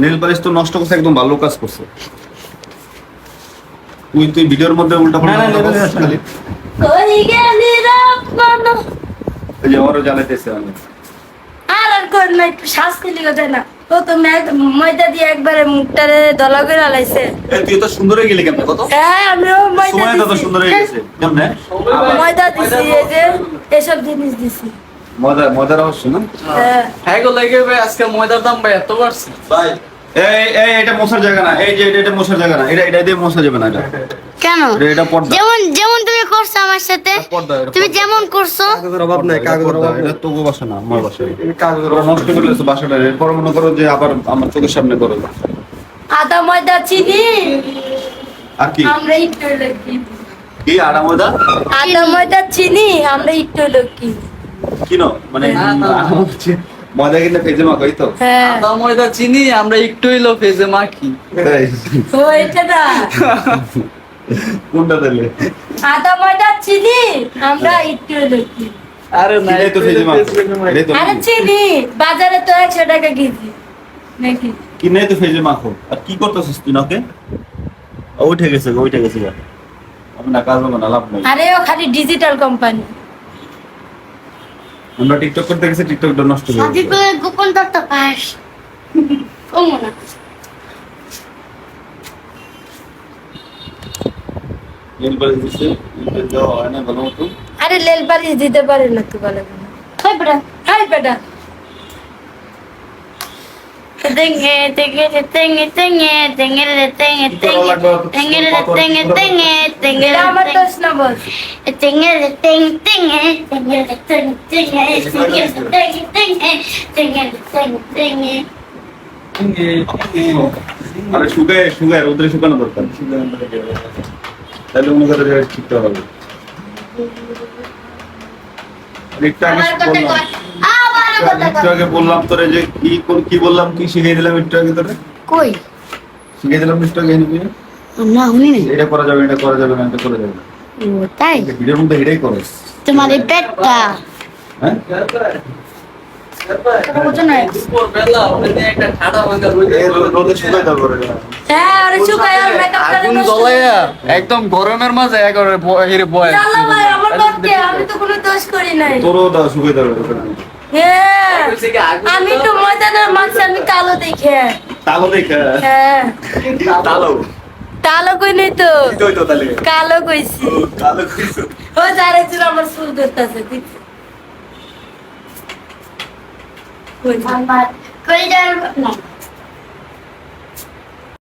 Nail polish তো নষ্ট করছে একদম ভালো কাজ করছে। তুই তুই ভিডিওর মধ্যে উল্টা পাল্টা। খালি। এই যে ওরও জ্বালাইতেছে আমি আর আর কর না একটু শ্বাস কথা না। ও তো ম্যাগ ময়দা দিয়ে একবারে মুখটারে দলা করে লাইছে এ, তুই তো সুন্দর হয়ে গেলি কেমন কত? হ্যাঁ আমিও ময়দা তো সুন্দর হয়ে গেছে। কেমনে? ময়দা দিছি এই যে এসব জিনিস দিছি। মজা মজার অবশ্য না? হ্যাঁ। হ্যাঁ গো লাগে ভাই আজকে ময়দার দাম ভাই এত বাড়ছে। ভাই এই এই এটা মশার জায়গা না। এই যে এটা এটা মশার জায়গা না। এটা এটা দিয়ে মশা যাবে না এটা। কেন? এটা এটা পর্দা। যেমন যেমন তুমি করছ আমার সাথে তুমি যেমন করছ। কাগজের অভাব নাই কাগজের অভাব এটা তবু বাসা না আমার বাসা। কাগজের ওরা নষ্ট করে দিয়েছে বাসাটা এরপর মনে করো যে আবার আমার চোখের সামনে করো। আদা ময়দা চিনি। আর কি? আমরা একটু লক্ষ্মী। কি ময়দা? আদা ময়দা চিনি আমরা একটু লক্ষ্মী। কিনো? মানে না। ময়দা কিনে ফেজে মা কই তো? হ্যাঁ। আদা ময়দা চিনি আমরা একটু হইল ফেজে মাখি? ও এটা না। কোনটা দিলে আদা ময়দা চিনি আমরা একটু লক্ষ্মী আরে না তো ফেজে হইল মাখি। তো আরে চিনি বাজারে তো একশো টাকা কেজি। নাকি? কিনে তো ফেজে মাখো। আর কি করতেছিস তুই নাকে? ও, উঠে গেছে গো, উঠে গেছে গা। আমি না কাজ হবে না লাভ নাই। আরে ও খালি ডিজিটাল কোম্পানি আমরা টিকটক করতে গেছি টিকটকটা নষ্ট হয়ে গেছে। করে গোপন দত্ত পাস কমো না লেল বালিশ দিছে, বালিশ দেওয়া হয় না ভালো মতো। আরে লেল পালিশ দিতে পারে না তুই বলে হাই বেটা হাই বেটা আরে শুকায় শুকায় রোদ্রে শুকানো দরকার তাহলে অন্য কথা শিখতে হবে একটা আমি বললাম একটু আগে বললাম তোরে যে কি কোন কি বললাম কি শিখিয়ে দিলাম একটু আগে তোরে? কই? শিখিয়ে দিলাম একটু আগে নিয়ে না আমি এটা করা যাবে এটা করা যাবে না এটা করা যাবে না। ও তাই? ভিডিওর মধ্যে এটাই করো। তোমার এই পেটটা। হ্যাঁ? একদম গরমের মাঝে তোরও দা শুকাই হ্যাঁ আমি তো ময়দানের মাছ আমি কালো দেখে। তালো দেখে? হ্যাঁ। তালো কালো কই নাই তো? তুই কালো কইছি। ও, কালো কইছো। ও যারে ছিল আমার চুল ধরতাছে দেখছি কই যার না।